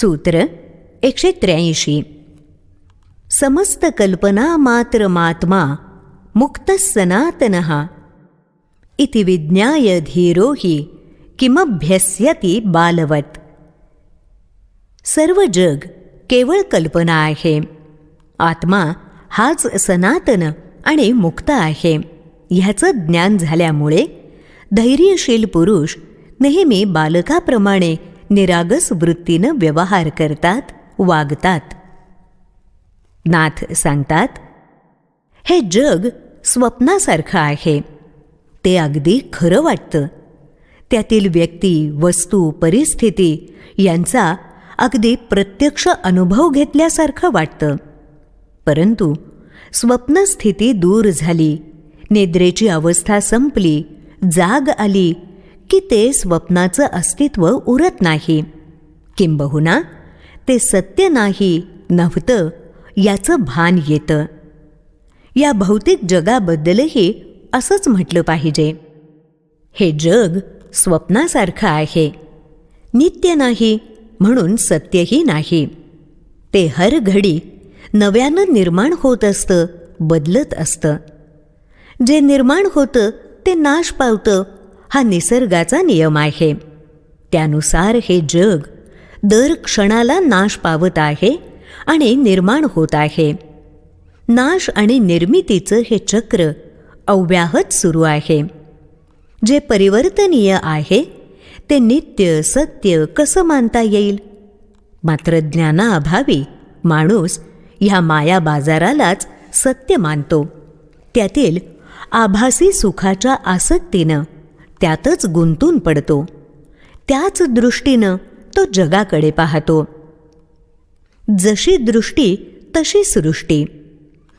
सूत्र एकशे त्र्याऐंशी समस्त कल्पना मात्र मात्मा मुक्त सनातन इति विज्ञाय धीरो हि किमभ्यस्यति बालवत सर्व जग केवळ कल्पना आहे आत्मा हाच सनातन आणि मुक्त आहे ह्याचं ज्ञान झाल्यामुळे धैर्यशील पुरुष नेहमी बालकाप्रमाणे निरागस वृत्तीनं व्यवहार करतात वागतात. नाथ सांगतात हे जग स्वप्नासारखं आहे. ते अगदी खरं वाटतं. त्यातील व्यक्ती वस्तू परिस्थिती यांचा अगदी प्रत्यक्ष अनुभव घेतल्यासारखं वाटतं. परंतु स्वप्नस्थिती दूर झाली निद्रेची अवस्था संपली जाग आली की ते स्वप्नाचं अस्तित्व उरत नाही. किंबहुना ते सत्य नाही नव्हतं याचं भान येतं. या भौतिक जगाबद्दलही असंच म्हटलं पाहिजे. हे जग स्वप्नासारखं आहे. नित्य नाही म्हणून सत्यही नाही. ते हर घडी नव्यानं निर्माण होत असतं बदलत असतं. जे निर्माण होतं ते नाश पावतं हा निसर्गाचा नियम आहे. त्यानुसार हे जग दर क्षणाला नाश पावत आहे आणि निर्माण होत आहे. नाश आणि निर्मितीचं हे चक्र अव्याहत सुरू आहे. जे परिवर्तनीय आहे ते नित्य सत्य कसं मानता येईल? मात्र ज्ञानाअभावी माणूस ह्या माया बाजारालाच सत्य मानतो. त्यातील आभासी सुखाच्या आसक्तीनं त्यातच गुंतून पडतो. त्याच दृष्टीनं तो जगाकडे पाहतो. जशी दृष्टी तशी सृष्टी.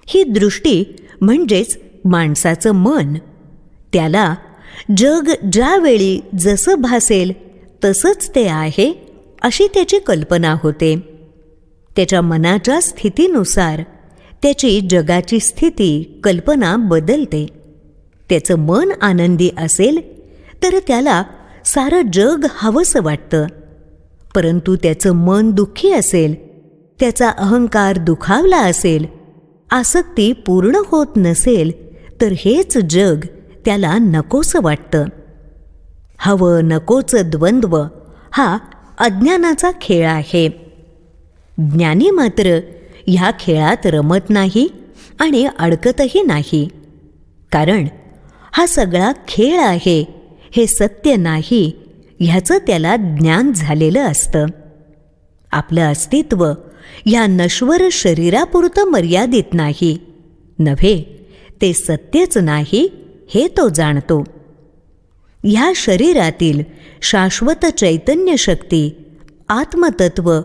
ही दृष्टी म्हणजेच माणसाचं मन. त्याला जग ज्यावेळी जसं भासेल तसंच ते आहे अशी त्याची कल्पना होते. त्याच्या मनाच्या स्थितीनुसार त्याची जगाची स्थिती कल्पना बदलते. त्याचं मन आनंदी असेल तर त्याला सारं जग हवंसं वाटतं. परंतु त्याचं मन दुःखी असेल त्याचा अहंकार दुखावला असेल आसक्ती पूर्ण होत नसेल तर हेच जग त्याला नकोसं वाटतं. हवं नकोचं द्वंद्व हा अज्ञानाचा खेळ आहे. ज्ञानी मात्र ह्या खेळात रमत नाही आणि अडकतही नाही. कारण हा सगळा खेळ आहे हे सत्य नाही ह्याचं त्याला ज्ञान झालेलं असतं. आपलं अस्तित्व ह्या नश्वर शरीरापुरतं मर्यादित नाही. नव्हे ते सत्यच नाही हे तो जाणतो. ह्या शरीरातील शाश्वत चैतन्य शक्ती आत्मतत्व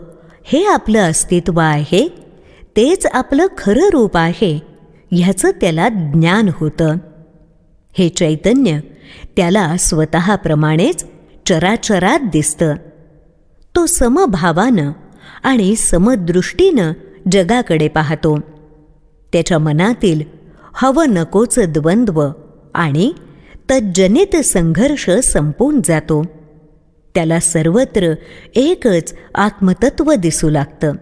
हे आपलं अस्तित्व आहे तेच आपलं खरं रूप आहे ह्याचं त्याला ज्ञान होतं. हे चैतन्य त्याला स्वतःप्रमाणेच चराचरात दिसतं. तो समभावानं आणि समदृष्टीनं जगाकडे पाहतो. त्याच्या मनातील हवं नकोचं द्वंद्व आणि तज्जनित संघर्ष संपून जातो. त्याला सर्वत्र एकच आत्मतत्व दिसू लागतं.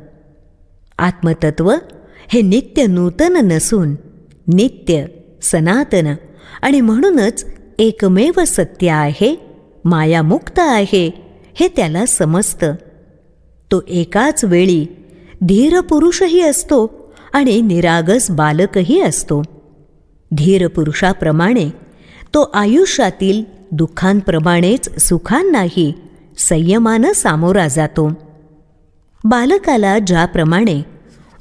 आत्मतत्व हे नित्य नूतन नसून नित्य सनातन आणि म्हणूनच एकमेव सत्य आहे मायामुक्त आहे हे त्याला समजतं. तो एकाच वेळी धीर पुरुषही असतो आणि निरागस बालकही असतो. धीर पुरुषाप्रमाणे तो आयुष्यातील दुःखांप्रमाणेच सुखांनाही संयमानं सामोरा जातो. बालकाला ज्याप्रमाणे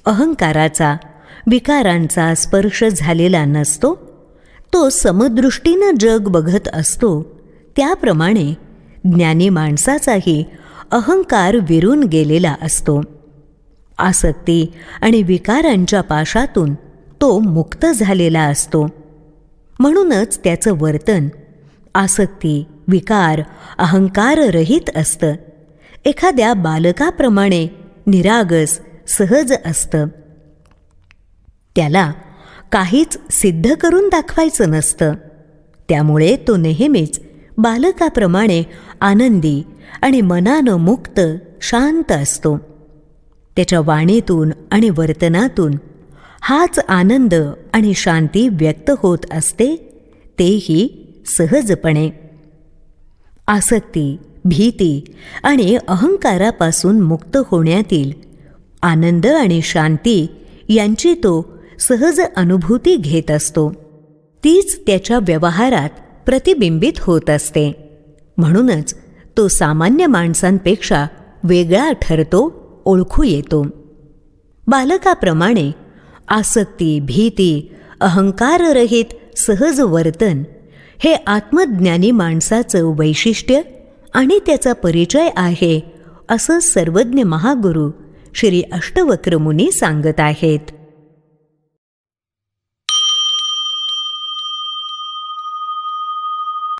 अहंकाराचा विकारांचा स्पर्श झालेला नसतो तो समदृष्टीनं जग बघत असतो त्याप्रमाणे ज्ञानी माणसाचाही अहंकार विरून गेलेला असतो. आसक्ती आणि विकारांच्या पाशातून तो मुक्त झालेला असतो. म्हणूनच त्याचं वर्तन आसक्ती विकार अहंकाररहित असतं. एखाद्या बालकाप्रमाणे निरागस सहज असतं. त्याला काहीच सिद्ध करून दाखवायचं नसतं. त्यामुळे तो नेहमीच बालकाप्रमाणे आनंदी आणि मनानं मुक्त शांत असतो. त्याच्या वाणीतून आणि वर्तनातून हाच आनंद आणि शांती व्यक्त होत असते तेही सहजपणे. आसक्ती भीती आणि अहंकारापासून मुक्त होण्यातील आनंद आणि शांती यांची तो सहज अनुभूती घेत असतो. तीच त्याच्या व्यवहारात प्रतिबिंबित होत असते. म्हणूनच तो सामान्य माणसांपेक्षा वेगळा ठरतो ओळखू येतो. बालकाप्रमाणे आसक्ती भीती अहंकाररहित सहज वर्तन हे आत्मज्ञानी माणसाचं वैशिष्ट्य आणि त्याचा परिचय आहे असं सर्वज्ञ महागुरू श्री अष्टवक्रमुनी सांगत आहेत.